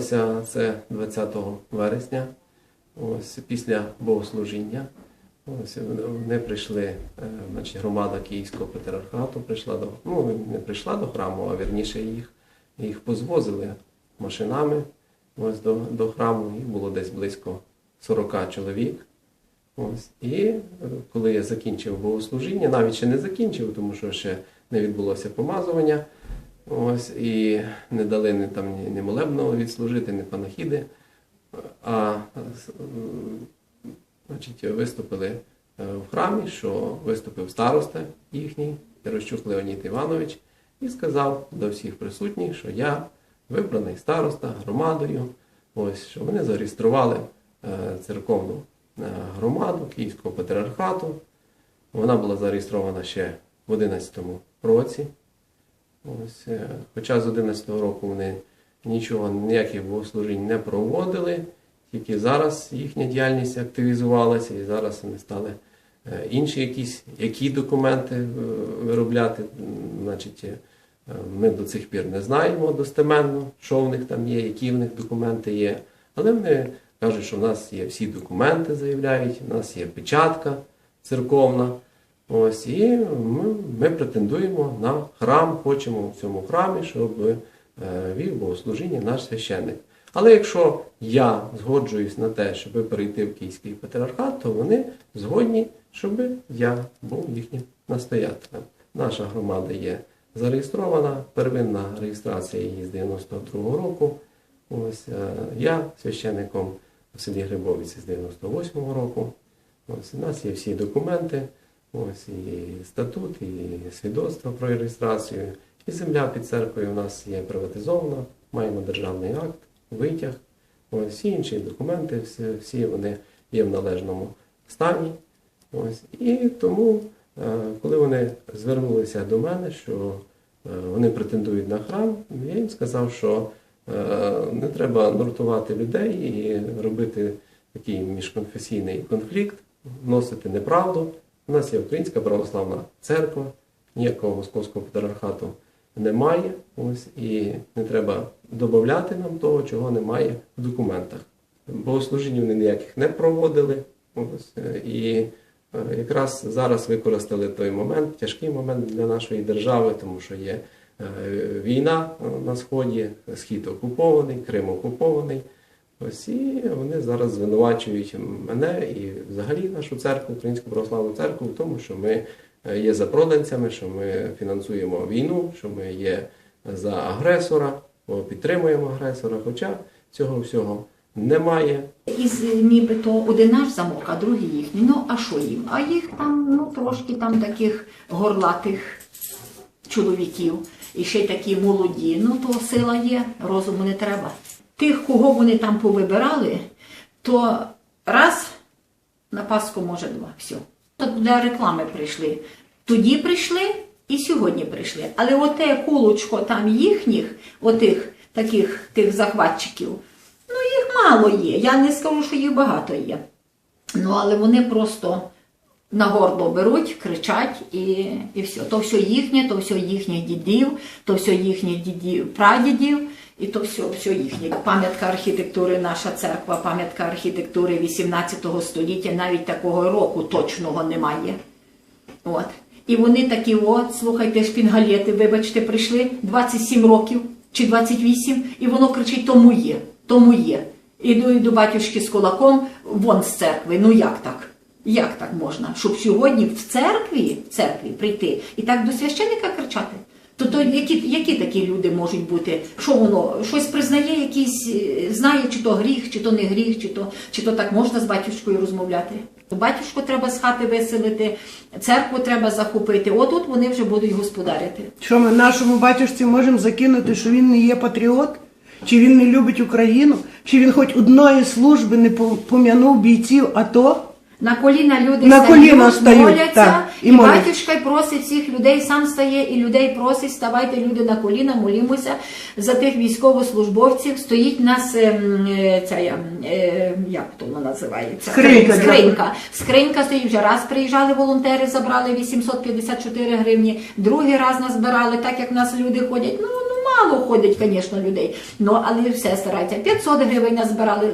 сталося це 20 вересня, ось після богослужіння. Ось вони прийшли, е, значить, громада Київського патріархату прийшла до ну не прийшла до храму, а вірніше їх, їх позвозили машинами ось до, до храму. Їх було десь близько 40 чоловік. Ось. І е, коли я закінчив богослужіння, навіть ще не закінчив, тому що ще не відбулося помазування. Ось, і не дали ні, там, ні, ні молебного відслужити, ні панахіди. А значить, виступили е, в храмі, що виступив староста їхній, Ярощук Леонід Іванович, і сказав до всіх присутніх, що я вибраний староста громадою, ось, що вони зареєстрували е, церковну е, громаду Київського патріархату. Вона була зареєстрована ще в 11 році. Ось, е, хоча з 11-го року вони нічого, ніяких богослужінь не проводили, тільки зараз їхня діяльність активізувалася і зараз вони стали е, інші якісь, які документи е, виробляти. Значить, ми до цих пір не знаємо достеменно, що в них там є, які в них документи є. Але вони кажуть, що в нас є всі документи, заявляють, у нас є печатка церковна. Ось, і ми, ми претендуємо на храм, хочемо в цьому храмі, щоб е, вів богослужіння наш священник. Але якщо я згоджуюсь на те, щоб перейти в Київський патріархат, то вони згодні, щоб я був їхнім настоятелем. Наша громада є зареєстрована, первинна реєстрація її з 92-го року. Ось, е, я священником в селі Грибовиці з 98-го року. Ось, у нас є всі документи, ось і статут, і свідоцтво про реєстрацію, і земля під церквою у нас є приватизована, маємо державний акт, витяг, ось всі інші документи, всі, всі вони є в належному стані. Ось. І тому, е, коли вони звернулися до мене, що е, вони претендують на храм, я їм сказав, що е, не треба нуртувати людей і робити такий міжконфесійний конфлікт, вносити неправду. У нас є Українська православна церква, ніякого московського патріархату немає. Ось, і не треба додати нам того, чого немає в документах. Богослужінь вони ніяких не проводили. Ось, і е, якраз зараз використали той момент, тяжкий момент для нашої держави, тому що є е, війна е, на сході, схід окупований, Крим окупований. Ось і вони зараз звинувачують мене і взагалі нашу церкву, Українську православну церкву, в тому, що ми е, є запроданцями, що ми фінансуємо війну, що ми є за агресора, підтримуємо агресора. Хоча цього всього немає. Із нібито один наш замок, а другий їхній. Ну а що їм? А їх там ну трошки там таких горлатих чоловіків, і ще й такі молоді. Ну то сила є, розуму не треба. Тих, кого вони там повибирали, то раз на Пасху може два. Все. Для реклами прийшли. Тоді прийшли і сьогодні прийшли. Але оте кулочко там їхніх, отих таких тих захватчиків, ну їх мало є. Я не скажу, що їх багато є. Ну, але вони просто на горло беруть, кричать і, і все. То все їхнє, то все їхніх дідів, то все їхніх дідів, прадідів, і то все, все їхнє. Пам'ятка архітектури, наша церква, пам'ятка архітектури 18 століття, навіть такого року точного немає. От. І вони такі, от, слухайте, шпінгалети, вибачте, прийшли 27 років чи 28, і воно кричить, тому є, тому є. Іду, іду батюшки з кулаком, вон з церкви. Ну як так? Як так можна? Щоб сьогодні в церкві, в церкві прийти і так до священника кричати? То, то які, які такі люди можуть бути? Що воно щось признає, якийсь е, знає, чи то гріх, чи то не гріх, чи то, чи то так можна з батюшкою розмовляти? Батюшку треба з хати виселити, церкву треба захопити. Отут вони вже будуть господарити. Що ми нашому батюшці можемо закинути, що він не є патріот? Чи він не любить Україну? Чи він хоч одної служби не по- пом'янув бійців АТО? На коліна люди На стають, коліна стають, моляться, так, і і, батюшка просить всіх людей, сам стає, і людей просить, ставайте люди на коліна, молімося за тих військовослужбовців. Стоїть нас ем, е, ця, е, як то вона називається? Скринька. Скринька. Скринька стоїть вже раз приїжджали волонтери, забрали 854 гривні, другий раз назбирали, так як нас люди ходять. Ну, ну мало ходить, звісно, людей. Ну, але все стараються. 500 гривень назбирали.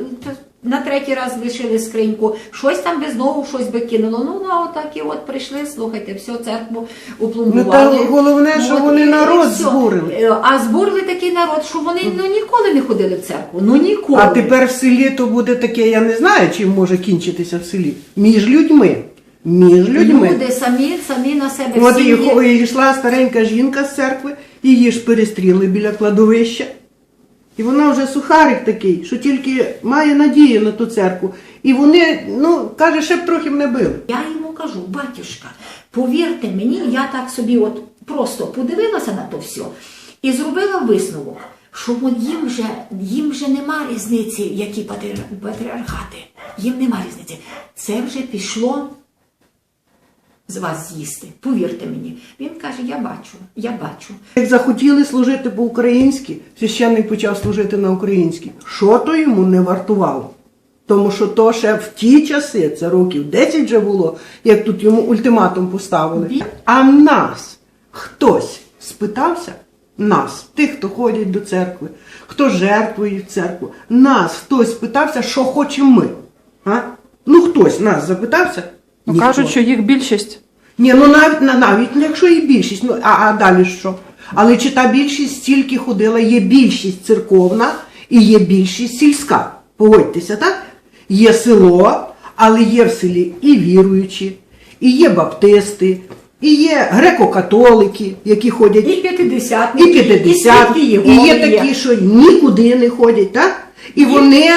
На третій раз лишили скриньку, щось там би знову щось би кинуло. Ну, ну а отак і от прийшли, слухайте, всю церкву упломбували. Ну, та головне, що От, вони народ збурили. Е, А збурили такий народ, що вони ну, ніколи не ходили в церкву. Ну ніколи. А тепер в селі то буде таке, я не знаю, чим може кінчитися в селі. Між людьми. Між людьми. люди самі, самі на себе От і йшла старенька жінка з церкви, її ж перестріли біля кладовища. І вона вже сухарик такий, що тільки має надію на ту церкву. І вони, ну, каже, ще б трохи мене били. Я йому кажу, батюшка, повірте мені, я так собі от просто подивилася на то все і зробила висновок, що їм вже, їм вже нема різниці, які патріархати. Їм нема різниці. Це вже пішло з вас з'їсти. Повірте мені. Він каже: Я бачу, я бачу. Як захотіли служити по-українськи, священник почав служити на українській. Що то йому не вартувало? Тому що то ще в ті часи, це років 10 вже було, як тут йому ультиматум поставили. Він- А нас хтось спитався, нас, тих, хто ходять до церкви, хто жертвує в церкву, нас хтось спитався, що хочемо ми. А? Ну хтось нас запитався. Ну, Ніхто. кажуть, що їх більшість. Ні, ну навіть навіть якщо і більшість, ну а, а далі що? Але чи та більшість стільки ходила, є більшість церковна і є більшість сільська. Погодьтеся, так? Є село, але є в селі і віруючі, і є баптисти, і є греко-католики, які ходять І п'ятидесятники, і 50, і, і, є такі, що нікуди не ходять, так? І вони,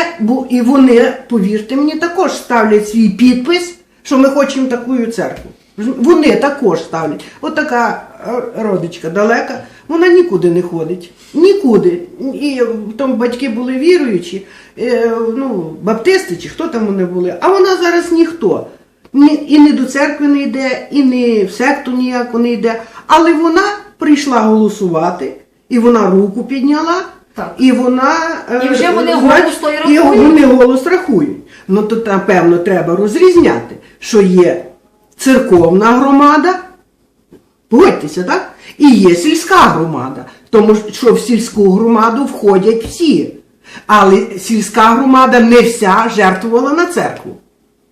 і вони, повірте мені, також ставлять свій підпис, що ми хочемо таку церкву. Вони також ставлять. От така е, родичка далека, вона нікуди не ходить. Нікуди. І там батьки були віруючі, е, ну, баптисти чи хто там вони були, а вона зараз ніхто. І не до церкви не йде, і не в секту ніяку не йде. Але вона прийшла голосувати, і вона руку підняла, Так. і вона. е, І вже вони знач- голос той І рахують. вони голос рахують. Ну то напевно треба розрізняти, що є церковна громада, погодьтеся, так? І є сільська громада. Тому що в сільську громаду входять всі. Але сільська громада не вся жертвувала на церкву.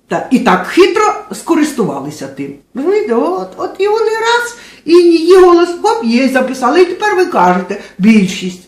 Та, і так хитро скористувалися тим. Розумієте, от, от і вони раз, і її голос хоп, є, записали. І тепер ви кажете, більшість.